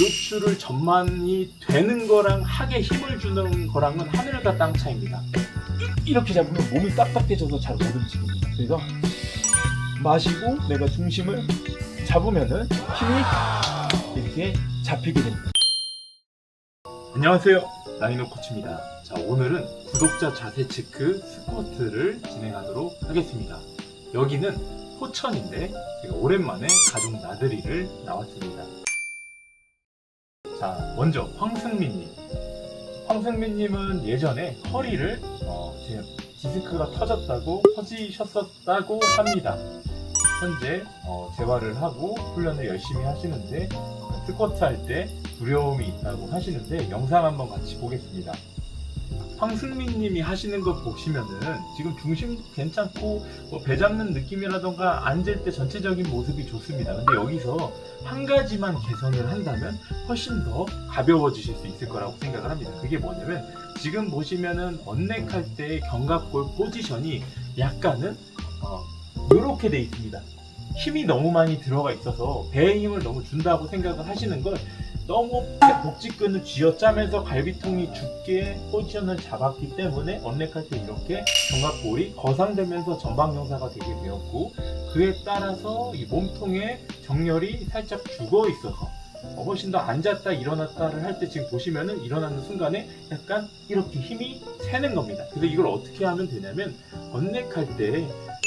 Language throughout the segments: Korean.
요추를 전만이 되는 거랑 하게 힘을 주는 거랑은 하늘과 땅 차이입니다. 이렇게 잡으면 몸이 딱딱해져서 잘 못 움직입니다. 그래서 마시고 내가 중심을 잡으면은 힘이 이렇게 잡히게 됩니다. 안녕하세요. 라이노 코치입니다. 자, 오늘은 구독자 자세 체크 스쿼트를 진행하도록 하겠습니다. 여기는 포천인데 제가 오랜만에 가족 나들이를 나왔습니다. 자, 먼저 황승민님. 황승민님은 예전에 허리를 어, 제 디스크가 터졌다고 터지셨었다고 합니다. 현재 어, 재활을 하고 훈련을 열심히 하시는데 스쿼트 할 때 두려움이 있다고 하시는데 영상 한번 같이 보겠습니다. 황승민 님이 하시는 거 보시면은 지금 중심 괜찮고 뭐배 잡는 느낌이라던가 앉을 때 전체적인 모습이 좋습니다. 근데 여기서 한 가지만 개선을 한다면 훨씬 더 가벼워지실 수 있을 거라고 생각을 합니다. 그게 뭐냐면 지금 보시면은 언넥할 때 견갑골 포지션이 약간은 어, 이렇게 돼 있습니다. 힘이 너무 많이 들어가 있어서 배에 힘을 너무 준다고 생각을 하시는 걸 너무 복직근을 쥐어짜면서 갈비통이 죽게 포지션을 잡았기 때문에 때 이렇게 견갑골이 거상되면서 전방경사가 되게 되었고 그에 따라서 이 몸통에 정렬이 살짝 죽어 있어서 어, 훨씬 더 앉았다 일어났다를 할 때 지금 보시면은 일어나는 순간에 약간 이렇게 힘이 새는 겁니다. 그래서 이걸 어떻게 하면 되냐면 언렉할 때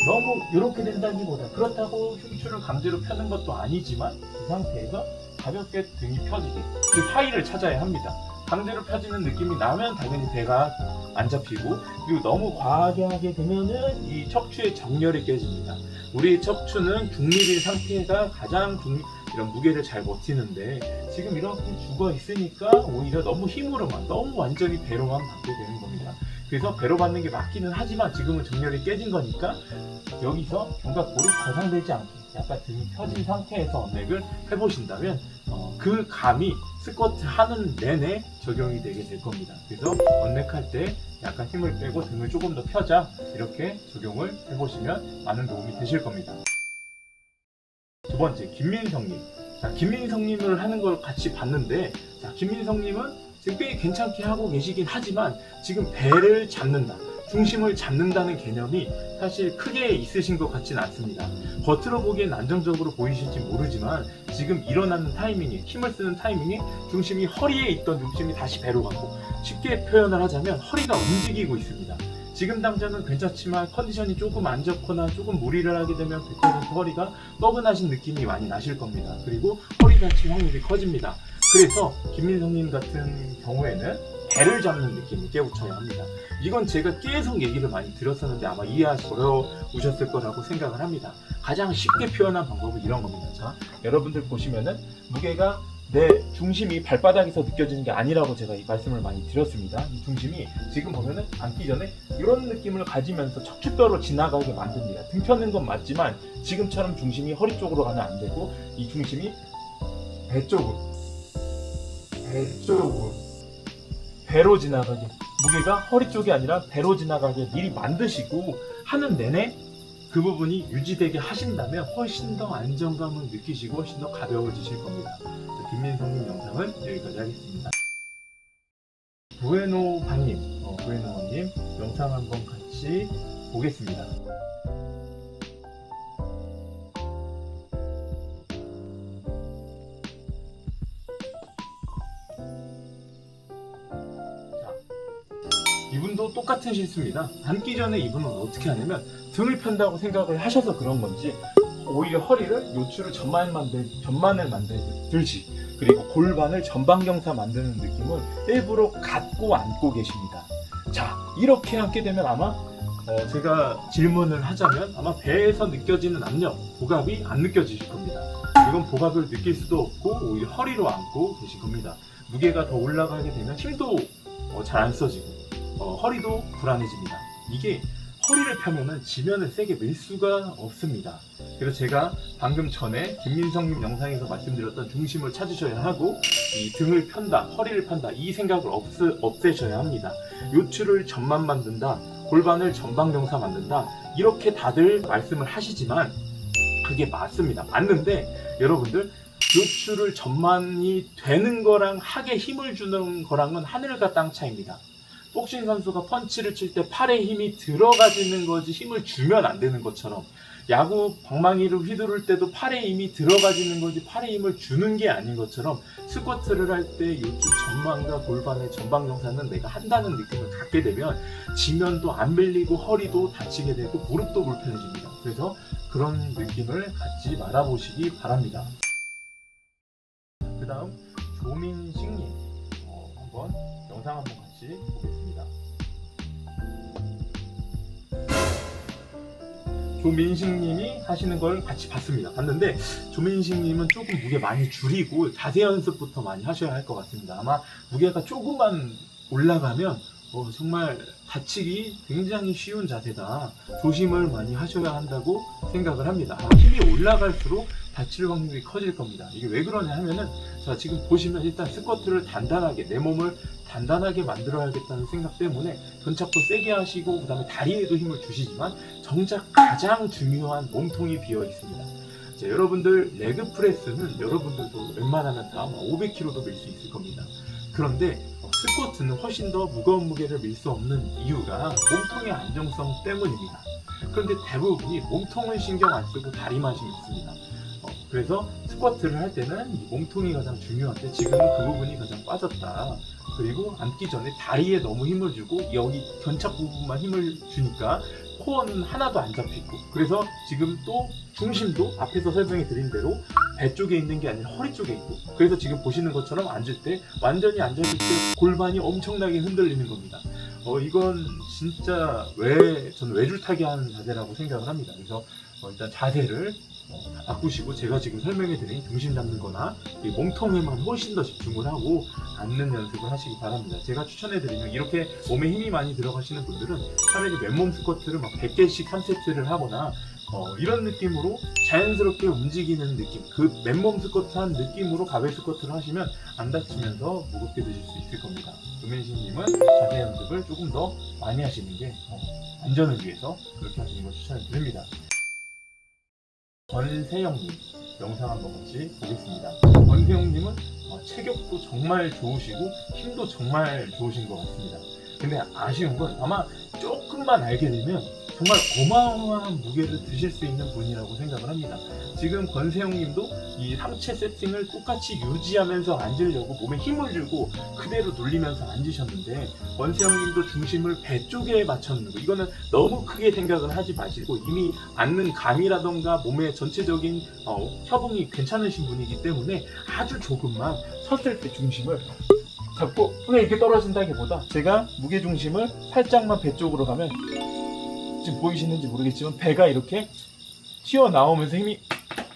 너무 이렇게 된다기보다 그렇다고 흉추를 강제로 펴는 것도 아니지만 이 상태에서 가볍게 등이 펴지게 그 사이를 찾아야 합니다. 강제로 펴지는 느낌이 나면 당연히 배가 안 잡히고 그리고 너무 과하게 하게 되면은 이 척추의 정렬이 깨집니다. 우리 척추는 중립인 상태가 가장 중 이런 무게를 잘 버티는데 지금 이렇게 죽어 있으니까 오히려 너무 힘으로만 너무 완전히 배로만 받게 되는 겁니다. 그래서 배로 받는 게 맞기는 하지만 지금은 정렬이 깨진 거니까 여기서 견갑골이 거상되지 않게 약간 등이 펴진 상태에서 언렉을 해보신다면 어, 그 감이 스쿼트 하는 내내 적용이 되게 될 겁니다. 그래서 언렉할 때 약간 힘을 빼고 등을 조금 더 펴자 이렇게 적용을 해보시면 많은 도움이 되실 겁니다. 두 번째 김민성님. 자 김민성님을 하는 걸 같이 봤는데 자 김민성님은 지금 꽤 괜찮게 하고 계시긴 하지만 지금 배를 잡는다. 중심을 잡는다는 개념이 사실 크게 있으신 것 같지는 않습니다. 겉으로 보기엔 안정적으로 보이실지 모르지만 지금 일어나는 타이밍에 힘을 쓰는 타이밍에 중심이 허리에 있던 중심이 다시 배로 가고 쉽게 표현을 하자면 허리가 움직이고 있습니다. 지금 당장은 괜찮지만 컨디션이 조금 안 좋거나 조금 무리를 하게 되면 그때는 허리가 뻐근하신 느낌이 많이 나실 겁니다. 그리고 허리 다칠 확률이 커집니다. 그래서 김민성님 같은 경우에는 배를 잡는 느낌을 깨우쳐야 합니다. 이건 제가 계속 얘기를 많이 드렸었는데 아마 이해하시 어려우셨을 거라고 생각을 합니다. 가장 쉽게 표현한 방법은 이런 겁니다. 자, 여러분들 보시면은 무게가 내 중심이 발바닥에서 느껴지는 게 아니라고 제가 이 말씀을 많이 드렸습니다. 이 중심이 지금 보면은 앉기 전에 이런 느낌을 가지면서 척추뼈로 지나가게 만듭니다. 등 펴는 건 맞지만 지금처럼 중심이 허리 쪽으로 가면 안 되고 이 중심이 배 쪽으로 배 쪽으로 배로 지나가게 무게가 허리 쪽이 아니라 배로 지나가게 미리 만드시고 하는 내내 그 부분이 유지되게 하신다면 훨씬 더 안정감을 느끼시고 훨씬 더 가벼워지실 겁니다. 자, 김민성님 영상은 여기까지 하겠습니다. 부에노바님, 어, 부에노바님 영상 한번 같이 보겠습니다. 똑같은 실수입니다. 앉기 전에 이분은 어떻게 하냐면 등을 편다고 생각을 하셔서 그런 건지 오히려 허리를 요추를 전만 만들 전만을 만들듯이 그리고 골반을 전방경사 만드는 느낌을 일부러 갖고 앉고 계십니다. 자 이렇게 앉게 되면 아마 어, 제가 질문을 하자면 아마 배에서 느껴지는 압력, 보갑이 안 느껴지실 겁니다. 이건 보갑을 느낄 수도 없고 오히려 허리로 앉고 계실 겁니다. 무게가 더 올라가게 되면 힘도 어, 잘안 써지고 어, 허리도 불안해집니다. 이게 허리를 펴면은 지면을 세게 밀 수가 없습니다. 그래서 제가 방금 전에 김민성님 영상에서 말씀드렸던 중심을 찾으셔야 하고 이 등을 편다, 허리를 편다 이 생각을 없, 없애셔야 합니다. 요추를 전만 만든다, 골반을 전방경사 만든다 이렇게 다들 말씀을 하시지만 그게 맞습니다. 맞는데 여러분들 요추를 전만이 되는 거랑 하게 힘을 주는 거랑은 하늘과 땅 차이입니다. 복싱 선수가 펀치를 칠 때 팔에 힘이 들어가지는 거지 힘을 주면 안 되는 것처럼 야구 방망이를 휘두를 때도 팔에 힘이 들어가지는 거지 팔에 힘을 주는 게 아닌 것처럼 스쿼트를 할 때 요추 전방과 골반의 전방 경사는 내가 한다는 느낌을 갖게 되면 지면도 안 밀리고 허리도 다치게 되고 무릎도 불편해집니다. 그래서 그런 느낌을 갖지 말아보시기 바랍니다. 그 다음 조민식님 어, 한번 영상 한번 같이 보겠습니다. 조민식님이 하시는 걸 같이 봤습니다. 봤는데 조민식님은 조금 무게 많이 줄이고 자세 연습부터 많이 하셔야 할 것 같습니다. 아마 무게가 조금만 올라가면 어, 정말 다치기 굉장히 쉬운 자세다. 조심을 많이 하셔야 한다고 생각을 합니다. 힘이 올라갈수록 다칠 확률이 커질 겁니다. 이게 왜 그러냐 하면은 자 지금 보시면 일단 스쿼트를 단단하게 내 몸을 단단하게 만들어야겠다는 생각 때문에 견착도 세게 하시고 그다음에 다리에도 힘을 주시지만 정작 가장 중요한 몸통이 비어 있습니다. 자, 여러분들 레그 프레스는 여러분들도 웬만하면 다 500kg도 밀 수 있을 겁니다. 그런데 어, 스쿼트는 훨씬 더 무거운 무게를 밀 수 없는 이유가 몸통의 안정성 때문입니다. 그런데 대부분이 몸통은 신경 안 쓰고 다리만 신경 씁니다. 어, 그래서 스쿼트를 할 때는 이 몸통이 가장 중요한데 지금은 그 부분이 가장 빠졌다. 그리고 앉기 전에 다리에 너무 힘을 주고 여기 견착 부분만 힘을 주니까 코어는 하나도 안 잡히고 그래서 지금 또 중심도 앞에서 설명해 드린 대로 배 쪽에 있는 게 아니라 허리 쪽에 있고 그래서 지금 보시는 것처럼 앉을 때 완전히 앉았을 때 골반이 엄청나게 흔들리는 겁니다. 어 이건 진짜 왜 저는 외줄타기 하는 자세라고 생각을 합니다. 그래서 어, 일단 자세를 어, 바꾸시고 제가 지금 설명해 드린 중심 잡는 거나 이 몸통에만 훨씬 더 집중을 하고 앉는 연습을 하시기 바랍니다. 제가 추천해 드리면 이렇게 몸에 힘이 많이 들어가시는 분들은 차라리 맨몸 스쿼트를 막 100개씩 3세트를 하거나 어, 이런 느낌으로 자연스럽게 움직이는 느낌 그 맨몸 스쿼트 한 느낌으로 가벨 스쿼트를 하시면 안 다치면서 무겁게 드실 수 있을 겁니다. 조민식님은 자세 연습을 조금 더 많이 하시는 게 어, 안전을 위해서 그렇게 하시는 걸 추천해 드립니다. 권세영님 영상 한번 같이 보겠습니다. 권세영님은 어, 체격도 정말 좋으시고 힘도 정말 좋으신 것 같습니다. 근데 아쉬운 건 아마 조금만 알게 되면 정말 어마어마한 무게를 드실 수 있는 분이라고 생각을 합니다. 지금 권세영님도 이 상체 세팅을 똑같이 유지하면서 앉으려고 몸에 힘을 주고 그대로 눌리면서 앉으셨는데 권세영님도 중심을 배 쪽에 맞췄는 거 이거는 너무 크게 생각을 하지 마시고 이미 앉는 감이라던가 몸의 전체적인 어, 협응이 괜찮으신 분이기 때문에 아주 조금만 섰을 때 중심을 잡고 그냥 이렇게 떨어진다기보다 제가 무게 중심을 살짝만 배 쪽으로 가면 지금 보이시는지 모르겠지만 배가 이렇게 튀어나오면서 힘이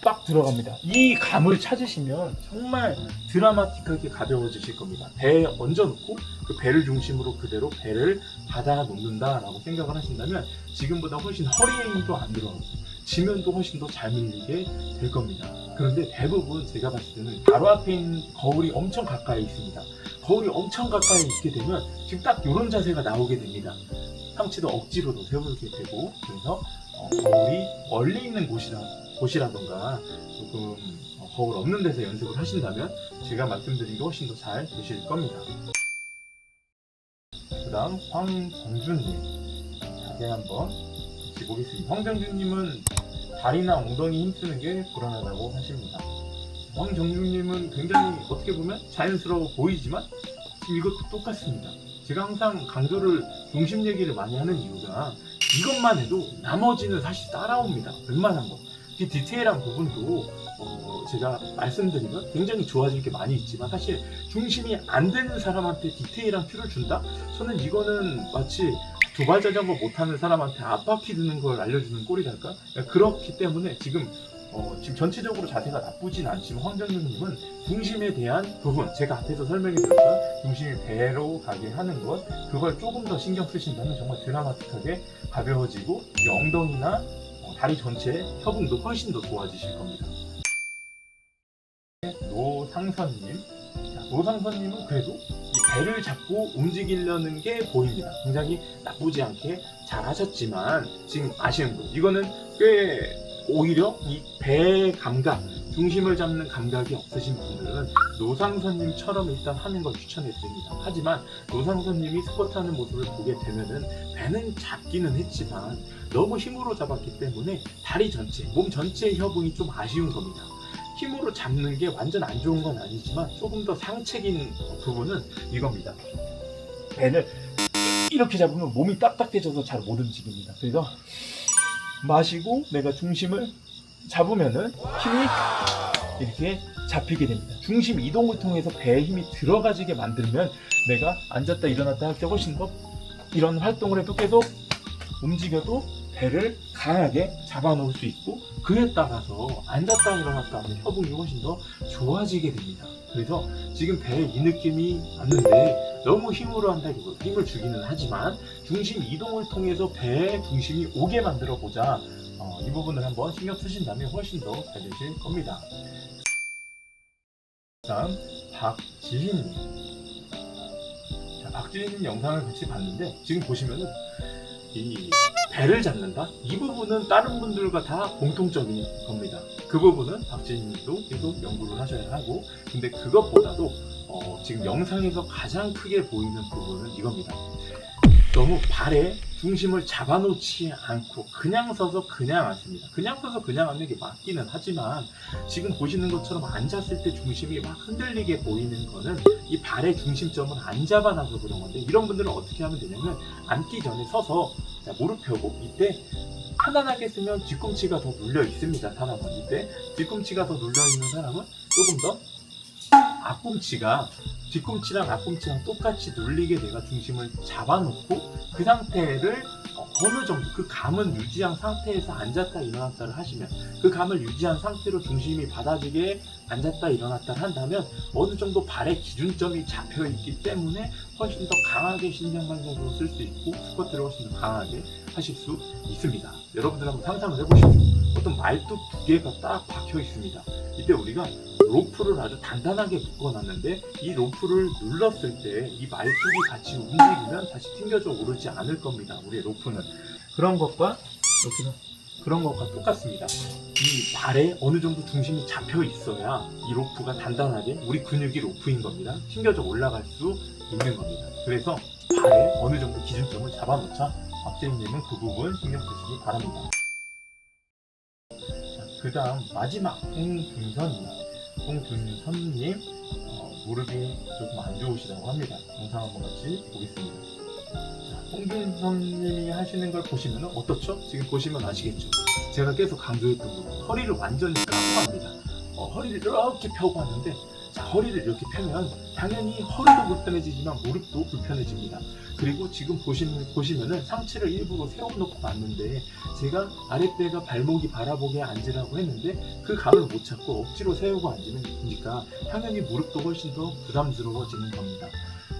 딱 들어갑니다. 이 감을 찾으시면 정말 드라마틱하게 가벼워지실 겁니다. 배에 얹어놓고 그 배를 중심으로 그대로 배를 받아 놓는다라고 생각을 하신다면 지금보다 훨씬 허리에 힘도 안 들어가고 지면도 훨씬 더 잘 밀리게 될 겁니다. 그런데 대부분 제가 봤을 때는 바로 앞에 있는 거울이 엄청 가까이 있습니다. 거울이 엄청 가까이 있게 되면 지금 딱 이런 자세가 나오게 됩니다. 상체도 억지로도 세우게 되고 그래서 어, 거울이 멀리 있는 곳이라, 곳이라던가 조금 어, 거울 없는 데서 연습을 하신다면 제가 말씀드린 게 훨씬 더 잘 되실 겁니다. 그 다음 황정준님 자세 한번 같이 보겠습니다. 황정준님은 다리나 엉덩이 힘쓰는 게 불안하다고 하십니다. 황정준님은 굉장히 어떻게 보면 자연스러워 보이지만 지금 이것도 똑같습니다. 제가 항상 강조를 중심 얘기를 많이 하는 이유가 이것만 해도 나머지는 사실 따라옵니다. 웬만한 거. 이 디테일한 부분도 어, 제가 말씀드리면 굉장히 좋아질 게 많이 있지만 사실 중심이 안 되는 사람한테 디테일한 큐를 준다? 저는 이거는 마치 두발 자전거 못하는 사람한테 앞바퀴 드는 걸 알려주는 꼴이랄까? 그렇기 때문에 지금 어, 지금 전체적으로 자세가 나쁘진 않지만 황정윤님은 중심에 대한 부분 제가 앞에서 설명해 드렸던 중심이 배로 가게 하는 것 그걸 조금 더 신경 쓰신다면 정말 드라마틱하게 가벼워지고 이 엉덩이나 어, 다리 전체 협응도 훨씬 더 좋아지실 겁니다. 노상선님 자, 노상선님은 그래도 이 배를 잡고 움직이려는 게 보입니다. 굉장히 나쁘지 않게 잘 하셨지만 지금 아쉬운 거 이거는 꽤 오히려 이배 감각 중심을 잡는 감각이 없으신 분들은 노상선님처럼 일단 하는 걸 추천해드립니다. 하지만 노상선님이 스쿼트 하는 모습을 보게 되면은 배는 잡기는 했지만 너무 힘으로 잡았기 때문에 다리 전체, 몸 전체의 협응이 좀 아쉬운 겁니다. 힘으로 잡는 게 완전 안 좋은 건 아니지만 조금 더 상책인 부분은 이겁니다. 배를 이렇게 잡으면 몸이 딱딱해져서 잘 못 움직입니다. 그래서 마시고 내가 중심을 잡으면은 힘이 이렇게 잡히게 됩니다. 중심 이동을 통해서 배에 힘이 들어가지게 만들면 내가 앉았다 일어났다 할 때 훨씬 더 이런 활동을 해도 계속 움직여도 배를 강하게 잡아놓을 수 있고 그에 따라서 앉았다 일어났다 하면 협응이 훨씬 더 좋아지게 됩니다. 그래서 지금 배에 이 느낌이 왔는데 너무 힘으로 한다기보다 힘을 주기는 하지만 중심 이동을 통해서 배의 중심이 오게 만들어 보자. 어, 이 부분을 한번 신경 쓰신다면 훨씬 더 잘 되실 겁니다. 다음 박지희님. 자, 박지희님 영상을 같이 봤는데 지금 보시면은 이 배를 잡는다? 이 부분은 다른 분들과 다 공통적인 겁니다. 그 부분은 박진님도 계속 연구를 하셔야 하고, 근데 그것보다도 어, 지금 영상에서 가장 크게 보이는 부분은 이겁니다. 너무 발에 중심을 잡아놓지 않고 그냥 서서 그냥 앉습니다. 그냥 서서 그냥 앉는 게 맞기는 하지만 지금 보시는 것처럼 앉았을 때 중심이 막 흔들리게 보이는 거는 이 발의 중심점을 안 잡아놔서 그런 건데 이런 분들은 어떻게 하면 되냐면 앉기 전에 서서 자, 무릎 펴고 이때 편안하게 쓰면 뒤꿈치가 더 눌려 있습니다. 사람은 이때 뒤꿈치가 더 눌려 있는 사람은 조금 더 앞꿈치가 뒤꿈치랑 앞꿈치랑 똑같이 눌리게 내가 중심을 잡아놓고 그 상태를 어, 어느 정도 그 감은 유지한 상태에서 앉았다 일어났다를 하시면 그 감을 유지한 상태로 중심이 받아지게 앉았다 일어났다 한다면 어느 정도 발의 기준점이 잡혀 있기 때문에 훨씬 더 강하게 신장관절으로 쓸 수 있고 스쿼트를 훨씬 더 강하게 하실 수 있습니다. 여러분들 한번 상상을 해보시죠. 어떤 말뚝 두 개가 딱 박혀 있습니다. 이때 우리가 로프를 아주 단단하게 묶어놨는데 이 로프를 눌렀을 때 이 말뚝이 같이 움직이면 다시 튕겨져 오르지 않을 겁니다. 우리의 로프는 그런 것과 이렇게 그런 것과 똑같습니다. 이 발에 어느 정도 중심이 잡혀 있어야 이 로프가 단단하게 우리 근육이 로프인 겁니다. 튕겨져 올라갈 수 있는 겁니다. 그래서 발에 어느 정도 기준점을 잡아놓자 박재임님은 그 부분 신경 쓰시기 바랍니다. 그 다음 마지막 홍준선입니다. 홍준선님 어, 무릎이 조금 안 좋으시다고 합니다. 영상 한번 같이 보겠습니다. 자, 홍준선님이 하시는 걸 보시면 어떻죠? 지금 보시면 아시겠죠? 제가 계속 강조했던 부분 허리를 완전히 깎고 합니다. 어, 허리를 이렇게 펴고 하는데 자, 허리를 이렇게 펴면 당연히 허리도 불편해지지만 무릎도 불편해집니다. 그리고 지금 보시면, 보시면은 상체를 일부러 세워놓고 앉는데 제가 아랫배가 발목이 바라보게 앉으라고 했는데 그 감을 못 찾고 억지로 세우고 앉으니까 당연히 무릎도 훨씬 더 부담스러워지는 겁니다.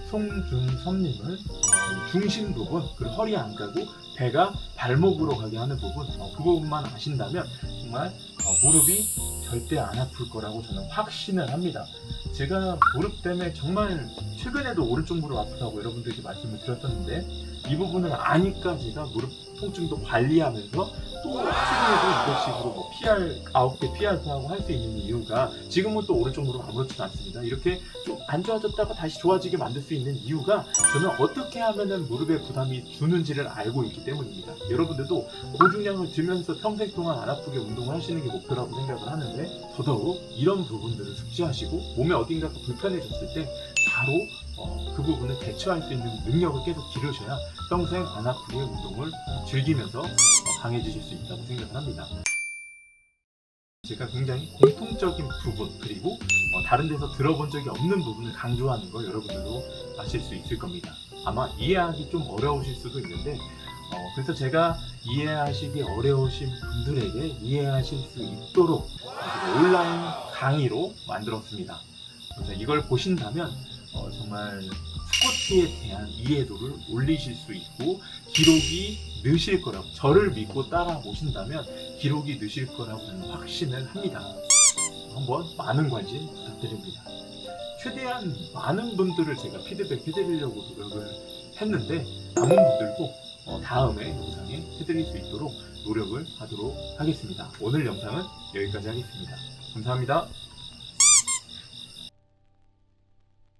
송준섭님은 어, 중심 부분, 그리고 허리 안 가고 배가 발목으로 가게 하는 부분, 어, 그 부분만 아신다면 정말 어, 무릎이 절대 안 아플 거라고 저는 확신을 합니다. 제가 무릎 때문에 정말 최근에도 오른쪽 무릎 아프다고 여러분들께 말씀을 드렸었는데 이 부분을 아니까 제가 무릎 통증도 관리하면서 또 최근에도 이런 식으로 뭐 PR 아홉 개 PR하고 할 수 있는 이유가 지금은 또 오른쪽 무릎 아무렇지도 않습니다. 이렇게 좀 안 좋아졌다가 다시 좋아지게 만들 수 있는 이유가 저는 어떻게 하면은 무릎에 부담이 주는지를 알고 있기 때문입니다. 여러분들도 고중량을 들면서 평생 동안 안 아프게 운동을 하시는 게 목표라고 생각을 하는데 더더욱 이런 부분들을 숙지하시고 몸에 어딘가가 불편해졌을 때 바로 어, 그 부분을 대처할 수 있는 능력을 계속 기르셔야 평생 안 아프게 운동을 즐기면서 어, 강해지실 수 있다고 생각을 합니다. 제가 굉장히 공통적인 부분 그리고 어, 다른 데서 들어본 적이 없는 부분을 강조하는 거 여러분들도 아실 수 있을 겁니다. 아마 이해하기 좀 어려우실 수도 있는데 어, 그래서 제가 이해하시기 어려우신 분들에게 이해하실 수 있도록 어, 온라인 강의로 만들었습니다. 그래서 이걸 보신다면 어, 정말 스쿼트에 대한 이해도를 올리실 수 있고 기록이 느실 거라고 저를 믿고 따라 오신다면 기록이 느실 거라고 저는 확신을 합니다. 한번 많은 관심 부탁드립니다. 최대한 많은 분들을 제가 피드백 해드리려고 노력을 했는데 남은 분들도 어, 다음에 영상에 해드릴 수 있도록 노력을 하도록 하겠습니다. 오늘 영상은 여기까지 하겠습니다. 감사합니다.